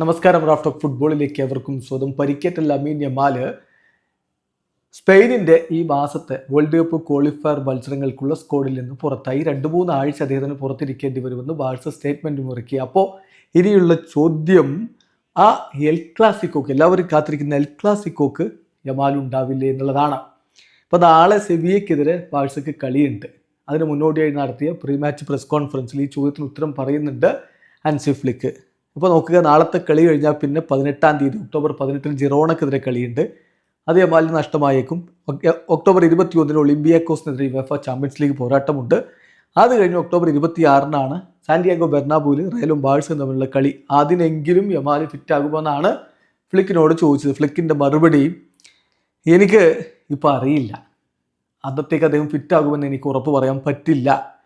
നമസ്കാരം raft of ഫുട്ബോളിലേക്ക് എവർക്കും സ്വന്തം പരിക്കേറ്റ ലമീൻ യമാൽ സ്പെയിനിന്റെ ഈ മാസത്തെ വേൾഡ് കപ്പ് ക്വാളിഫയർ മത്സരങ്ങൾക്കുള്ള സ്കോഡിൽ നിന്ന് പുറത്തായി. രണ്ട് മൂന്ന് ആഴ്ച അദ്ദേഹത്തിന് പുറത്തിരിക്കേണ്ടി വരുമെന്ന് ബാഴ്സ സ്റ്റേറ്റ്മെന്റ് മുറക്കി. അപ്പോൾ ഇനിയുള്ള ചോദ്യം ആ എൽ ക്ലാസിക്കോക്ക് എല്ലാവരും കാത്തിരിക്കുന്ന എൽ ക്ലാസിക്കോക്ക് യമാൽ ഉണ്ടാവില്ലേ എന്നുള്ളതാണ്. അപ്പോൾ നാളെ സെവിയക്കെതിരെ ബാഴ്സയ്ക്ക് കളിയുണ്ട്. അതിന് മുന്നോടിയായി നടത്തിയ പ്രീ മാച്ച് പ്രസ് കോൺഫറൻസിൽ ഈ ചോദ്യത്തിന് ഉത്തരം പറയുന്നുണ്ട് അൻസി ഫ്ലിക്ക്. ഇപ്പോൾ നോക്കുക നാളത്തെ കളി കഴിഞ്ഞാൽ പിന്നെ പതിനെട്ടാം തീയതി ഒക്ടോബർ പതിനെട്ടിന് ജിറോണക്കെതിരെ കളിയുണ്ട്. അത് നഷ്ടമായേക്കും. ഒക്ട- ഒക്ടോബർ ഇരുപത്തി ഒന്നിന് ഒളിമ്പിയാക്കോസിനെതിരെ യുവേഫ ചാമ്പ്യൻസ് ലീഗ് പോരാട്ടമുണ്ട്. അത് കഴിഞ്ഞ് ഒക്ടോബർ ഇരുപത്തി ആറിനാണ് സാന്റിയാഗോ ബെർണാബൂൽ റയലും ബാഴ്സും തമ്മിലുള്ള കളി. അതിനെങ്കിലും യമാലി ഫിറ്റ് ആകുമെന്നാണ് ഫ്ലിക്കിനോട് ചോദിച്ചത്. ഫ്ലിക്കിന്റെ മറുപടി എനിക്ക് ഇപ്പോൾ അറിയില്ല. അന്നത്തേക്ക് അദ്ദേഹം ഫിറ്റ് ആകുമെന്ന് എനിക്ക് ഉറപ്പ് പറയാൻ പറ്റില്ല.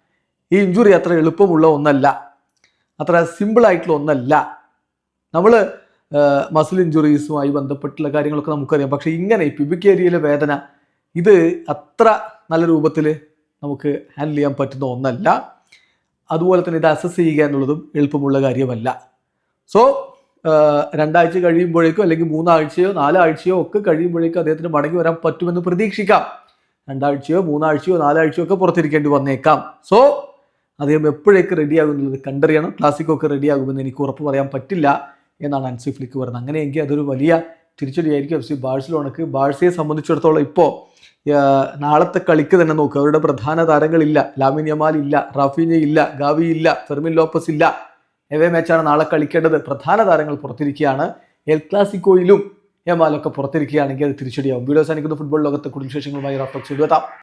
ഈ ഇഞ്ചുറി അത്ര എളുപ്പമുള്ള ഒന്നല്ല. അത്ര സിമ്പിളായിട്ടുള്ള ഒന്നല്ല. നമ്മൾ മസിൽ ഇഞ്ചുറീസുമായി ബന്ധപ്പെട്ടുള്ള കാര്യങ്ങളൊക്കെ നമുക്കറിയാം. പക്ഷേ ഇങ്ങനെ പിബിക് ഏരിയയിലെ വേദന ഇത് അത്ര നല്ല രൂപത്തിൽ നമുക്ക് ഹാൻഡിൽ ചെയ്യാൻ പറ്റുന്ന ഒന്നല്ല. അതുപോലെ തന്നെ ഇത് അസസ് ചെയ്യുക എന്നുള്ളതും എളുപ്പമുള്ള കാര്യമല്ല. സോ രണ്ടാഴ്ച കഴിയുമ്പോഴേക്കോ അല്ലെങ്കിൽ മൂന്നാഴ്ചയോ നാലാഴ്ചയോ ഒക്കെ കഴിയുമ്പോഴേക്കും അദ്ദേഹത്തിന് മടങ്ങി വരാൻ പറ്റുമെന്ന് പ്രതീക്ഷിക്കാം. രണ്ടാഴ്ചയോ മൂന്നാഴ്ചയോ നാലാഴ്ചയോ ഒക്കെ പുറത്തിരിക്കേണ്ടി വന്നേക്കാം. സോ അദ്ദേഹം എപ്പോഴേക്ക് റെഡിയാകുന്നത് കണ്ടറിയണം. ക്ലാസിക്കൊക്കെ റെഡിയാകുമെന്ന് എനിക്ക് ഉറപ്പ് പറയാൻ പറ്റില്ല എന്നാണ് അൻസി ഫ്ലിക്ക് പറയുന്നത്. അങ്ങനെയെങ്കിൽ അതൊരു വലിയ തിരിച്ചടിയായിരിക്കും. എഫ് സി ബാഴ്സലോണക്ക് ബാഴ്സയെ സംബന്ധിച്ചിടത്തോളം ഇപ്പോൾ നാളത്തെ കളിക്ക് തന്നെ നോക്കുക അവരുടെ പ്രധാന താരങ്ങളില്ല. ലാമിൻ യമാൽ ഇല്ല റാഫീന ഇല്ല ഗാവി ഇല്ല ഫെർമിൻ ലോപ്പസ് ഇല്ല. എവേ മാച്ചാണ് നാളെ കളിക്കേണ്ടത്? പ്രധാന താരങ്ങൾ പുറത്തിരിക്കുകയാണ്. എൽ ക്ലാസിക്കോയിലും യമാലൊക്കെ പുറത്തിരിക്കുകയാണെങ്കിൽ അത് തിരിച്ചടിയാവും. വീഡിയോ സാധിക്കുന്ന ഫുട്ബോൾ ലോകത്തെ കൂടുതൽ വിശേഷങ്ങളുമായി ചെയ്തു എഴുതാം